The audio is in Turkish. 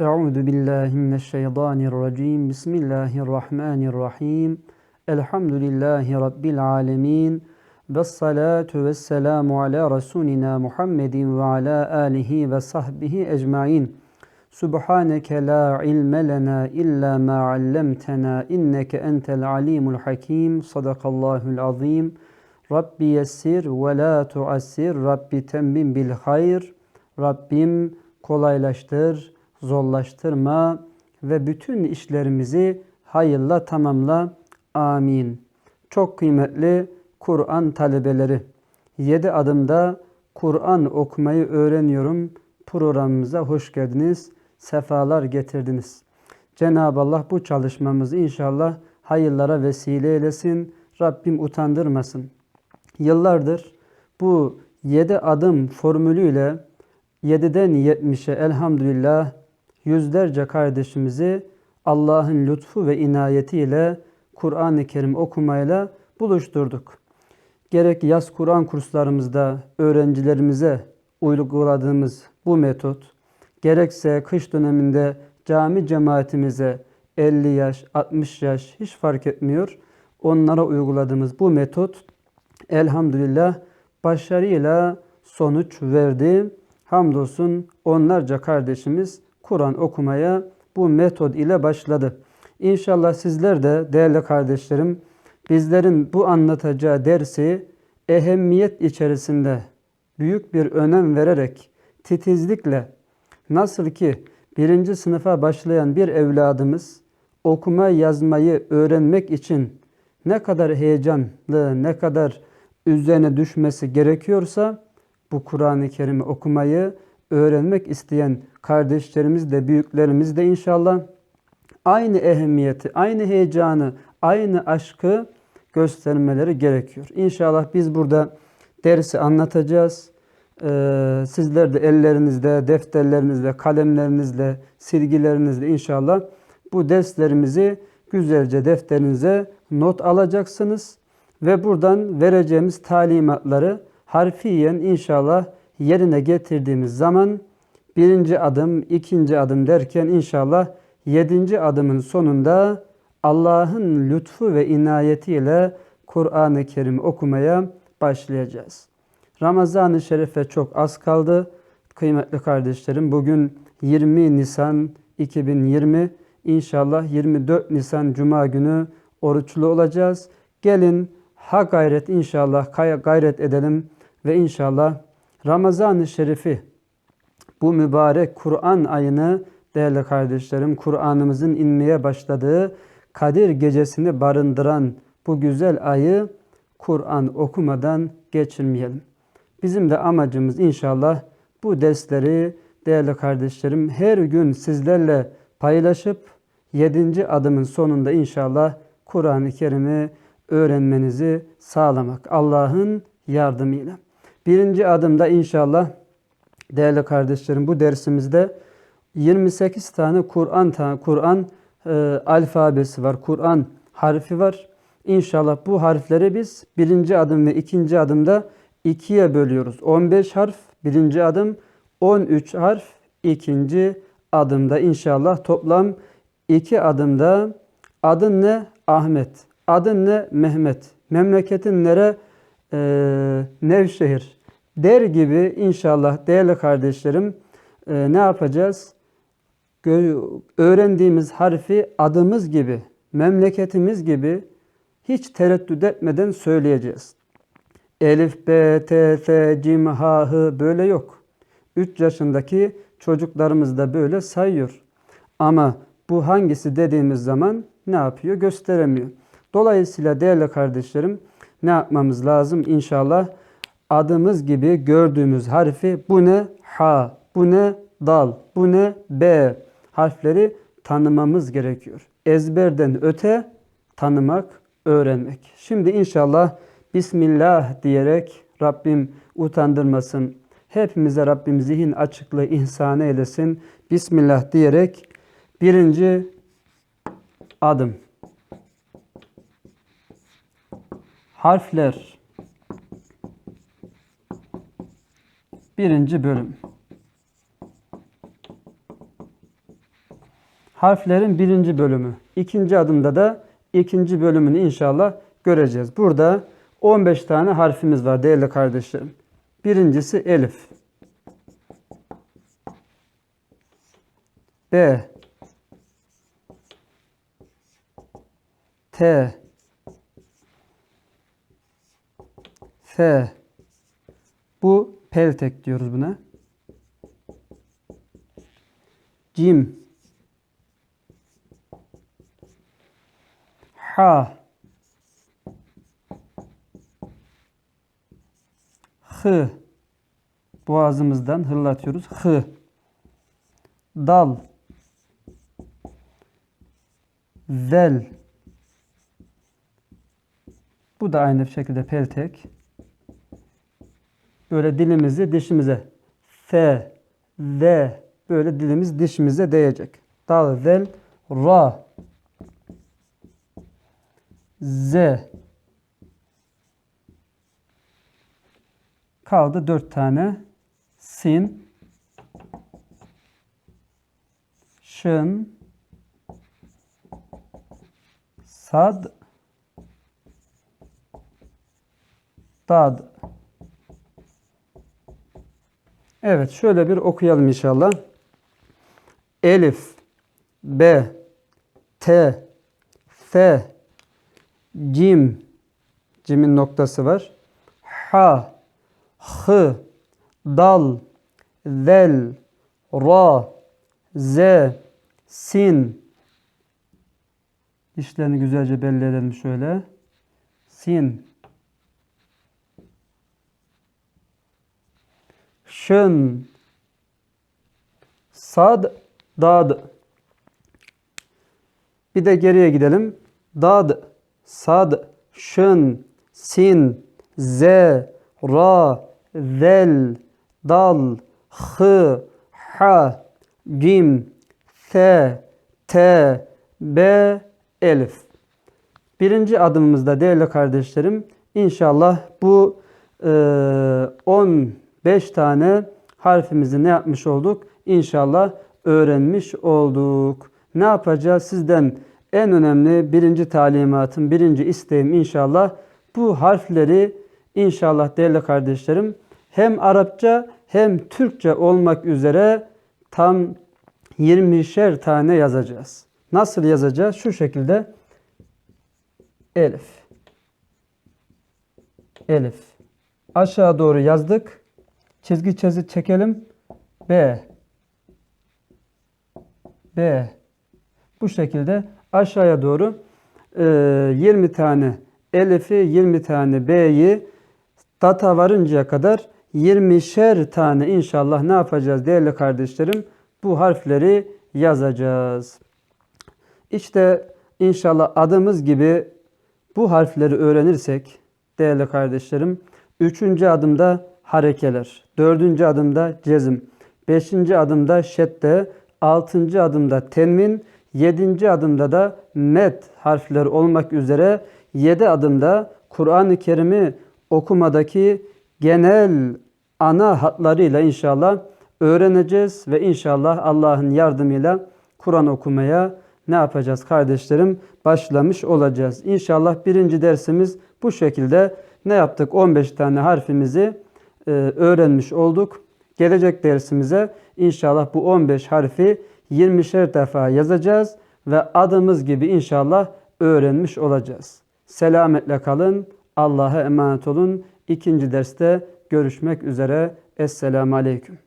Euzu billahi mineşşeytanirracim. Bismillahirrahmanirrahim. Elhamdülillahi rabbil alamin. Ves salatu vesselamu ala rasulina Muhammedin ve ala alihi ve sahbihi ecmaîn. Subhaneke la ilme lena illa ma allamtena inneke entel alimul hakim. Sadakallahul azim. Rabbi yessir ve la tuassir. Rabbi temmim bil hayr. Rabbim kolaylaştır, zorlaştırma ve bütün işlerimizi hayırla tamamla. Amin. Çok kıymetli Kur'an talebeleri. 7 adımda Kur'an okumayı öğreniyorum programımıza hoş geldiniz. Sefalar getirdiniz. Cenab-ı Allah bu çalışmamızı inşallah hayırlara vesile eylesin. Rabbim utandırmasın. Yıllardır bu 7 adım formülüyle 7'den 70'e elhamdülillah yüzlerce kardeşimizi Allah'ın lütfu ve inayetiyle Kur'an-ı Kerim okumayla buluşturduk. Gerek yaz Kur'an kurslarımızda öğrencilerimize uyguladığımız bu metot, gerekse kış döneminde cami cemaatimize 50 yaş, 60 yaş hiç fark etmiyor. Onlara uyguladığımız bu metot elhamdülillah başarıyla sonuç verdi. Hamdolsun onlarca kardeşimiz Kur'an okumaya bu metod ile başladı. İnşallah sizler de değerli kardeşlerim bizlerin bu anlatacağı dersi ehemmiyet içerisinde büyük bir önem vererek titizlikle nasıl ki birinci sınıfa başlayan bir evladımız okuma yazmayı öğrenmek için ne kadar heyecanlı, ne kadar üzerine düşmesi gerekiyorsa bu Kur'an-ı Kerim'i okumayı öğrenmek isteyen kardeşlerimiz de büyüklerimiz de inşallah aynı ehemmiyeti, aynı heyecanı, aynı aşkı göstermeleri gerekiyor. İnşallah biz burada dersi anlatacağız. Ee, sizler de ellerinizde, defterlerinizle, kalemlerinizle, silgilerinizle inşallah bu derslerimizi güzelce defterinize not alacaksınız ve buradan vereceğimiz talimatları harfiyen inşallah yerine getirdiğimiz zaman birinci adım, ikinci adım derken inşallah yedinci adımın sonunda Allah'ın lütfu ve inayetiyle Kur'an-ı Kerim okumaya başlayacağız. Ramazan-ı Şerif'e çok az kaldı. Kıymetli kardeşlerim bugün 20 Nisan 2020 inşallah 24 Nisan Cuma günü oruçlu olacağız. Gelin ha gayret inşallah gayret edelim ve inşallah Ramazan-ı Şerif'i bu mübarek Kur'an ayını değerli kardeşlerim Kur'an'ımızın inmeye başladığı Kadir gecesini barındıran bu güzel ayı Kur'an okumadan geçirmeyelim. Bizim de amacımız inşallah bu dersleri değerli kardeşlerim her gün sizlerle paylaşıp yedinci adımın sonunda inşallah Kur'an-ı Kerim'i öğrenmenizi sağlamak Allah'ın yardımıyla. Birinci adımda inşallah değerli kardeşlerim bu dersimizde 28 tane Kur'an Kur'an e, alfabesi var. Kur'an harfi var. İnşallah bu harfleri biz birinci adım ve ikinci adımda ikiye bölüyoruz. 15 harf birinci adım, 13 harf ikinci adımda inşallah toplam iki adımda adın ne? Ahmet. Adın ne? Mehmet. Memleketin nere? Ee, Nevşehir. Der gibi inşallah değerli kardeşlerim e, ne yapacağız? Öğrendiğimiz harfi adımız gibi, memleketimiz gibi hiç tereddüt etmeden söyleyeceğiz. Elif, B, T, F, Cim, H, H böyle yok. 3 yaşındaki çocuklarımız da böyle sayıyor. Ama bu hangisi dediğimiz zaman ne yapıyor? Gösteremiyor. Dolayısıyla değerli kardeşlerim ne yapmamız lazım? İnşallah adımız gibi gördüğümüz harfi bu ne? Ha, bu ne? Dal, bu ne? B harfleri tanımamız gerekiyor. Ezberden öte tanımak, öğrenmek. Şimdi inşallah Bismillah diyerek Rabbim utandırmasın. Hepimize Rabbim zihin açıklığı ihsan eylesin. Bismillah diyerek birinci adım. Harfler. Birinci bölüm. harflerin birinci bölümü. İkinci adımda da ikinci bölümünü inşallah göreceğiz. Burada 15 tane harfimiz var değerli kardeşlerim. Birincisi elif. B T F Bu peltek diyoruz buna. Cim Ha Hı Boğazımızdan hırlatıyoruz. Hı Dal Zel Bu da aynı şekilde peltek. Böyle dilimizi dişimize F, Z böyle dilimiz dişimize değecek. Dal, zel, ra Z Kaldı dört tane. Sin Şın Sad Dad Evet şöyle bir okuyalım inşallah. Elif B T F Cim Cimin noktası var. Ha Hı Dal Zel Ra Z Sin Dişlerini güzelce belli edelim şöyle. Sin Şın Sad Dad Bir de geriye gidelim. Dad Sad Şın Sin Z Ra Zel Dal Hı Ha Cim F T B Elif Birinci adımımızda değerli kardeşlerim inşallah bu e, 15 tane harfimizi ne yapmış olduk? İnşallah öğrenmiş olduk. Ne yapacağız? Sizden en önemli birinci talimatım, birinci isteğim inşallah bu harfleri inşallah değerli kardeşlerim hem Arapça hem Türkçe olmak üzere tam 20'şer tane yazacağız. Nasıl yazacağız? Şu şekilde Elif. Elif. Aşağı doğru yazdık. Çizgi çizgi çekelim. B. B. Bu şekilde aşağıya doğru 20 tane Elif'i 20 tane B'yi data varıncaya kadar 20'şer tane inşallah ne yapacağız değerli kardeşlerim? Bu harfleri yazacağız. İşte inşallah adımız gibi bu harfleri öğrenirsek değerli kardeşlerim, üçüncü adımda harekeler, dördüncü adımda cezim, beşinci adımda şedde, altıncı adımda tenmin, yedinci adımda da met harfleri olmak üzere yedi adımda Kur'an-ı Kerim'i okumadaki genel ana hatlarıyla inşallah öğreneceğiz ve inşallah Allah'ın yardımıyla Kur'an okumaya ne yapacağız kardeşlerim? Başlamış olacağız. İnşallah birinci dersimiz bu şekilde ne yaptık? 15 tane harfimizi öğrenmiş olduk. Gelecek dersimize inşallah bu 15 harfi 20'şer defa yazacağız ve adımız gibi inşallah öğrenmiş olacağız. Selametle kalın. Allah'a emanet olun. İkinci derste görüşmek üzere. Esselamu Aleyküm.